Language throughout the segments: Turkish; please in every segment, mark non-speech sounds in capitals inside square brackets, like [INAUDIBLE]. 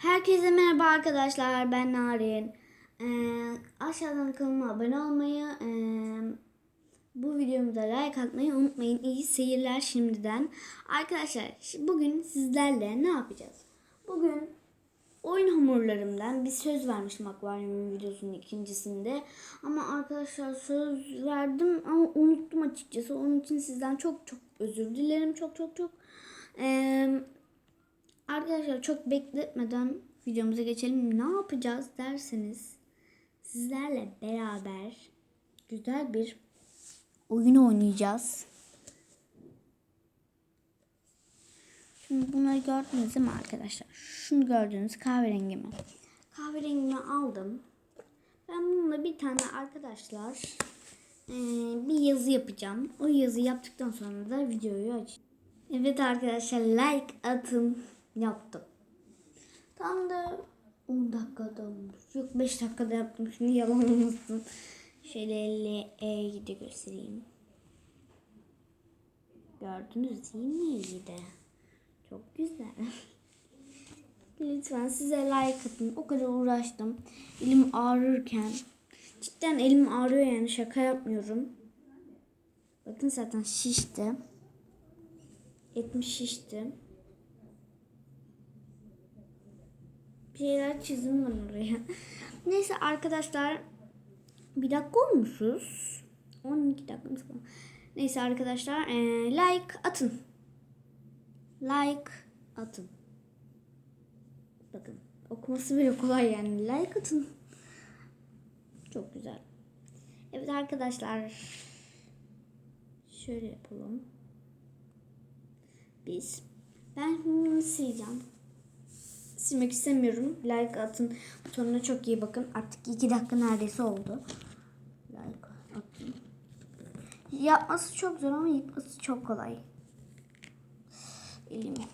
Herkese merhaba arkadaşlar. Ben Narin. Ee, aşağıdan kanalıma abone olmayı, e, bu videomuza like atmayı unutmayın. İyi seyirler şimdiden. Arkadaşlar bugün sizlerle ne yapacağız? Bugün oyun hamurlarımdan bir söz vermiştim akvaryumun videosunun ikincisinde. Ama arkadaşlar söz verdim ama unuttum açıkçası. Onun için sizden çok çok özür dilerim. Çok çok çok. Ee, Arkadaşlar çok bekletmeden videomuza geçelim. Ne yapacağız derseniz sizlerle beraber güzel bir oyun oynayacağız. Şimdi bunları gördünüz değil mi arkadaşlar? Şunu gördünüz kahverengi mi? Kahverengimi aldım. Ben bununla bir tane arkadaşlar eee, bir yazı yapacağım. O yazı yaptıktan sonra da videoyu açacağım. Evet arkadaşlar like atın yaptım. Tam da 10 dakikada olmuş. Yok 5 dakikada yaptım. Şimdi yalan olmasın. Şöyle L'yi de göstereyim. Gördünüz değil mi de? Çok güzel. [LAUGHS] Lütfen size like atın. O kadar uğraştım. Elim ağrırken. Cidden elim ağrıyor yani şaka yapmıyorum. Bakın zaten şişti. Etim şişti. Şeyler çizdim ben oraya. [LAUGHS] Neyse arkadaşlar bir dakika olmuşuz. 12 dakikamız kaldı. Neyse arkadaşlar eee, like atın. Like atın. Bakın okuması bile kolay yani. Like atın. Çok güzel. Evet arkadaşlar. Şöyle yapalım. Biz. Ben bunu sileceğim. Silmek istemiyorum. Like atın. Butonuna çok iyi bakın. Artık 2 dakika neredeyse oldu. Like atın. Yapması çok zor ama yıkması çok kolay. Elimi.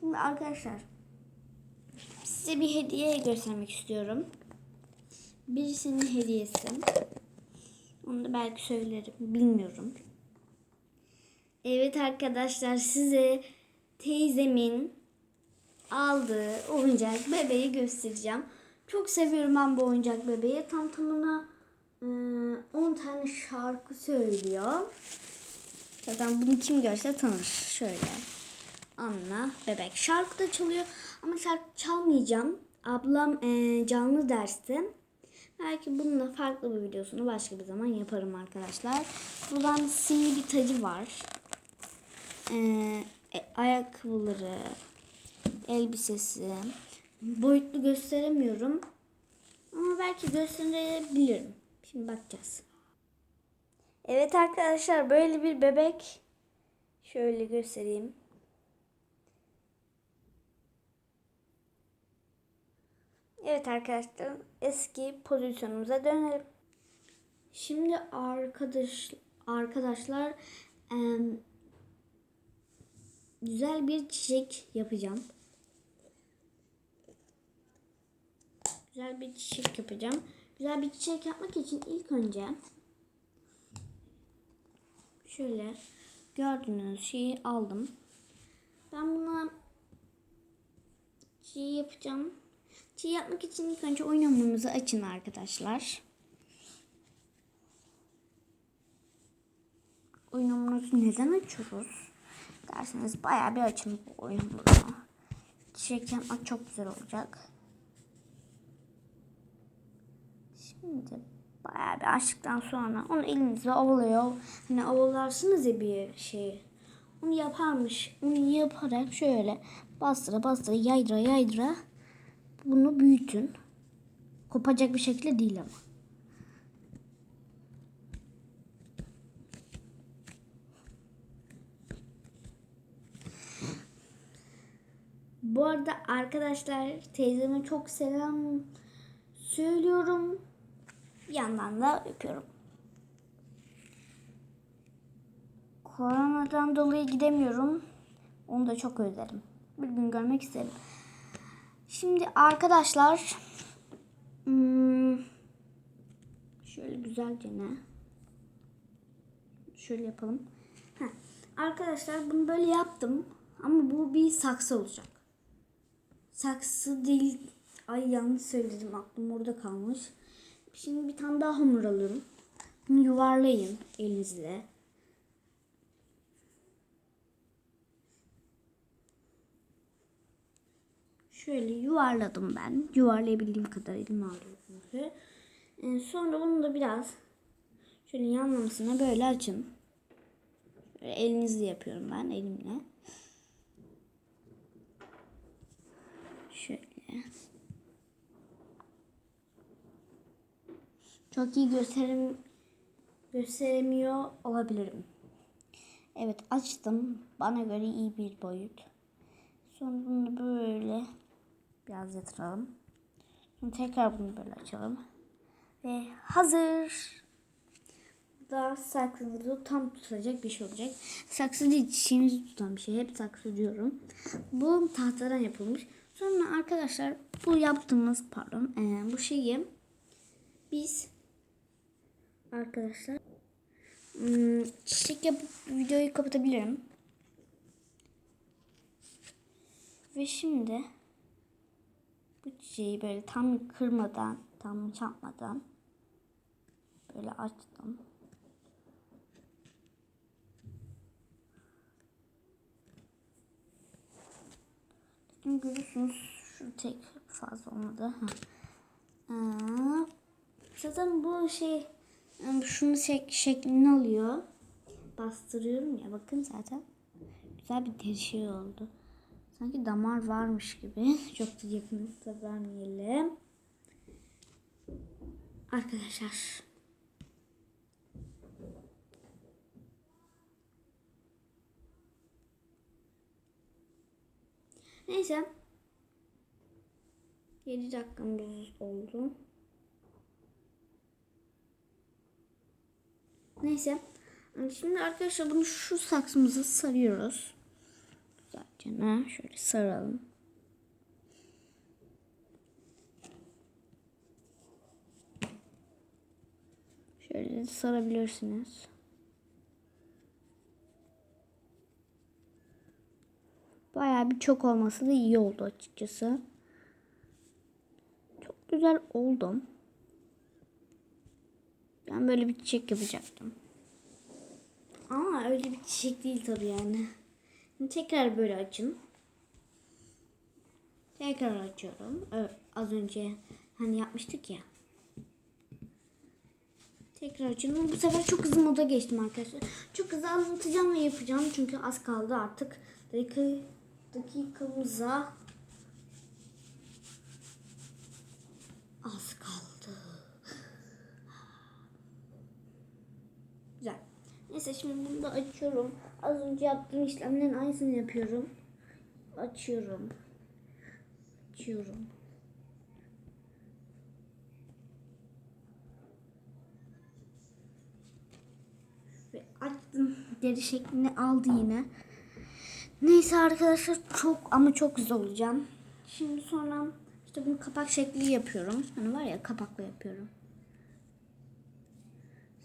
Şimdi arkadaşlar size bir hediye göstermek istiyorum. Birisinin hediyesi. Onu da belki söylerim. Bilmiyorum. Evet arkadaşlar size teyzemin aldığı oyuncak bebeği göstereceğim. Çok seviyorum ben bu oyuncak bebeği. Tam tamına e, 10 tane şarkı söylüyor. Zaten bunu kim görse tanır. Şöyle. Anna bebek. Şarkı da çalıyor ama şarkı çalmayacağım. Ablam e, canlı derste. Belki bununla farklı bir videosunu başka bir zaman yaparım arkadaşlar. Buradan simli bir tacı var. E, e, ayakkabıları, elbisesi. Boyutlu gösteremiyorum. Ama belki gösterebilirim. Şimdi bakacağız. Evet arkadaşlar böyle bir bebek. Şöyle göstereyim. Evet arkadaşlar eski pozisyonumuza dönelim. Şimdi arkadaş arkadaşlar güzel bir çiçek yapacağım. Güzel bir çiçek yapacağım. Güzel bir çiçek yapmak için ilk önce şöyle gördüğünüz şeyi aldım. Ben buna çiğ yapacağım. Çiğ yapmak için ilk önce oyun hamurumuzu açın arkadaşlar. Oyun hamurumuzu neden açıyoruz? Derseniz bayağı bir açın bu oyun. Çiçek yapmak çok güzel olacak. Şimdi bayağı bir açtıktan sonra onu elinizle ovalıyor. Hani ovalarsınız ya bir şey. Onu yaparmış. Onu yaparak şöyle bastıra bastıra yaydıra yaydıra bunu büyütün. Kopacak bir şekilde değil ama. Bu arada arkadaşlar teyzeme çok selam söylüyorum. Bir yandan da öpüyorum. Koronadan dolayı gidemiyorum. Onu da çok özledim. Bir gün görmek isterim. Şimdi arkadaşlar hmm, şöyle güzelce ne? Şöyle yapalım. Heh. Arkadaşlar bunu böyle yaptım ama bu bir saksı olacak. saksı değil. Ay yanlış söyledim. Aklım orada kalmış. Şimdi bir tane daha hamur. Bunu yuvarlayın elinizle. Şöyle yuvarladım ben. Yuvarlayabildiğim kadar elime alıyorum. Ee, sonra bunu da biraz şöyle yanlamasına böyle açın. Böyle elinizle yapıyorum ben elimle. Şöyle. Çok iyi gösterim gösteremiyor olabilirim. Evet açtım. Bana göre iyi bir boyut. Sonra bunu böyle biraz yatıralım. Sonra tekrar bunu böyle açalım. Ve hazır. Daha saksıda tam tutacak bir şey olacak. Saksı değil tutan bir şey. Hep saksı diyorum. Bu tahtadan yapılmış. Sonra arkadaşlar bu yaptığımız pardon ee, bu şeyi biz arkadaşlar hmm, çiçek yapıp videoyu kapatabilirim. Ve şimdi bu çiçeği böyle tam kırmadan, tam çarpmadan böyle açtım. Şimdi görüyorsunuz şu tek fazla olmadı. Aa, zaten bu şey şunu şek şeklini alıyor. Bastırıyorum ya bakın zaten. Güzel bir deri şey oldu. Sanki damar varmış gibi. [LAUGHS] Çok da yakınlıkta vermeyelim. Arkadaşlar. Neyse. 7 dakikamız oldu. Neyse. Şimdi arkadaşlar bunu şu saksımıza sarıyoruz. Güzelce şöyle saralım. Şöyle sarabilirsiniz. Bayağı bir çok olması da iyi oldu açıkçası. Çok güzel oldum. Ben böyle bir çiçek yapacaktım. Ama öyle bir çiçek değil tabii yani. Şimdi tekrar böyle açın. Tekrar açıyorum. Evet, az önce hani yapmıştık ya. Tekrar açıyorum. Bu sefer çok hızlı moda geçtim arkadaşlar. Çok hızlı anlatacağım ve yapacağım. Çünkü az kaldı artık. Dakika, dakikamıza az kaldı. Güzel. Neyse şimdi bunu da açıyorum. Az önce yaptığım işlemlerin aynısını yapıyorum. Açıyorum. Açıyorum. Ve açtım. Deri şeklini aldı yine. Neyse arkadaşlar çok ama çok güzel olacağım. Şimdi sonra işte bunu kapak şekli yapıyorum. Hani var ya kapakla yapıyorum.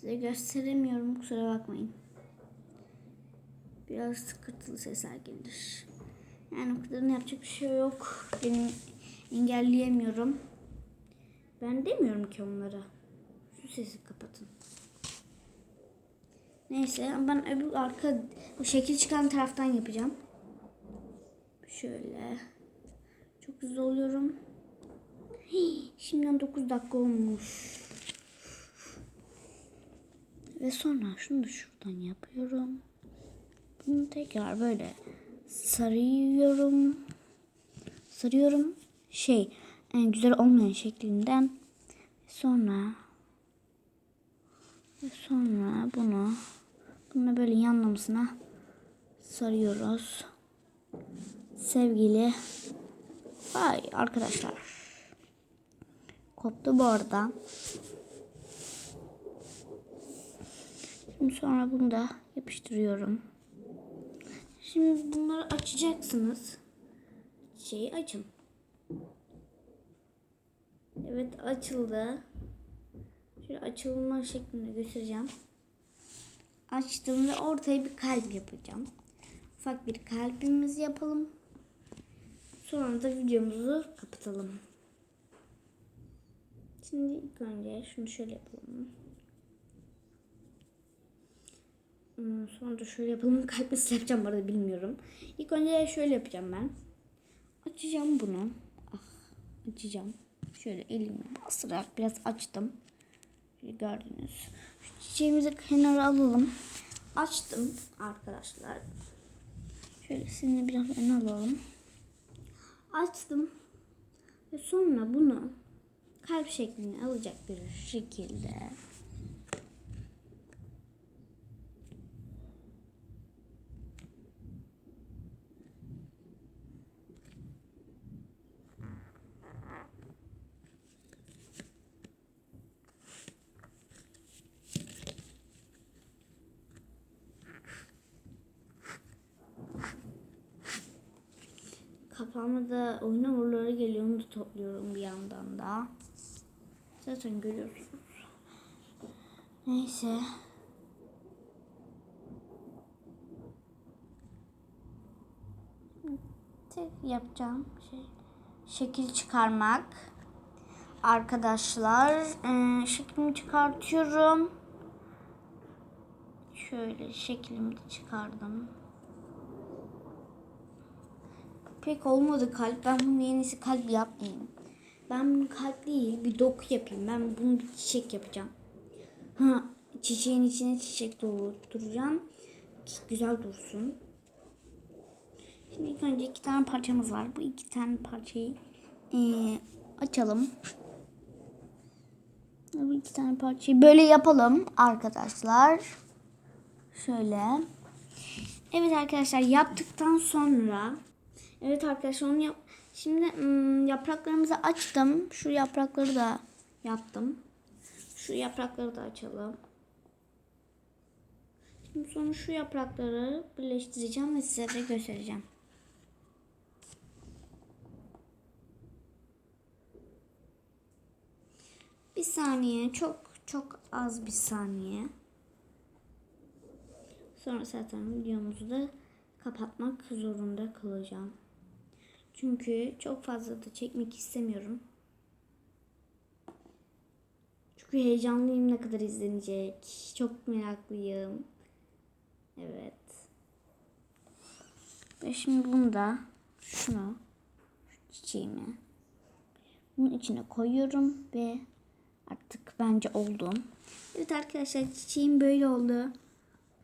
Size gösteremiyorum kusura bakmayın. Biraz sıkıntılı sesler gelir. Yani o kadarını yapacak bir şey yok. Benim engelleyemiyorum. Ben demiyorum ki onlara. Şu sesi kapatın. Neyse ben öbür arka bu şekil çıkan taraftan yapacağım. Şöyle. Çok hızlı oluyorum. Hii, şimdiden 9 dakika olmuş. Ve sonra şunu da şuradan yapıyorum. Bunu tekrar böyle sarıyorum. Sarıyorum. Şey en güzel olmayan şeklinden. Sonra ve sonra bunu bunu böyle yanlamasına sarıyoruz. Sevgili Vay arkadaşlar. Koptu bu arada. Şimdi sonra bunu da yapıştırıyorum. Şimdi bunları açacaksınız. Şeyi açın. Evet açıldı. Şöyle açılma şeklinde göstereceğim. Açtım ve ortaya bir kalp yapacağım. Ufak bir kalbimizi yapalım. Sonra da videomuzu kapatalım. Şimdi ilk önce şunu şöyle yapalım. Hmm, Sonra da şöyle yapalım. [LAUGHS] Kalp nasıl yapacağım bu arada bilmiyorum. İlk önce şöyle yapacağım ben. Açacağım bunu. Ah, açacağım. Şöyle elimle bastırarak biraz açtım. Şöyle gördünüz. Şu çiçeğimizi kenara alalım. Açtım arkadaşlar. Şöyle sizinle biraz öne alalım. Açtım. Ve sonra bunu kalp şeklini alacak bir şekilde Kafama da oyun hamurları geliyor. Onu da topluyorum bir yandan da. Zaten görüyorsunuz. Neyse. Tek yapacağım şey şekil çıkarmak. Arkadaşlar eee, şeklimi çıkartıyorum. Şöyle şeklimi de çıkardım. Pek olmadı kalp. Ben bunun en iyisi kalp yapmayayım. Ben bunu kalp değil bir doku yapayım. Ben bunu bir çiçek yapacağım. Ha, çiçeğin içine çiçek dolduracağım. Güzel dursun. Şimdi ilk önce iki tane parçamız var. Bu iki tane parçayı eee, açalım. Bu iki tane parçayı böyle yapalım arkadaşlar. Şöyle. Evet arkadaşlar yaptıktan sonra Evet arkadaşlar onu yap. Şimdi ım, yapraklarımızı açtım. Şu yaprakları da yaptım. Şu yaprakları da açalım. Şimdi sonra şu yaprakları birleştireceğim ve size de göstereceğim. Bir saniye. Çok çok az bir saniye. Sonra zaten videomuzu da kapatmak zorunda kalacağım. Çünkü çok fazla da çekmek istemiyorum. Çünkü heyecanlıyım ne kadar izlenecek. Çok meraklıyım. Evet. Ve şimdi bunu da şunu şu çiçeğimi bunun içine koyuyorum ve artık bence oldu. Evet arkadaşlar çiçeğim böyle oldu.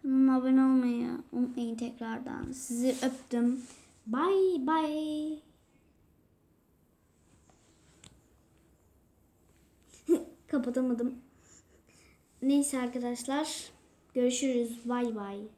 Kanalıma abone olmayı unutmayın tekrardan. Sizi öptüm. Bye bye. [LAUGHS] Kapatamadım. Neyse arkadaşlar. Görüşürüz. Bye bye.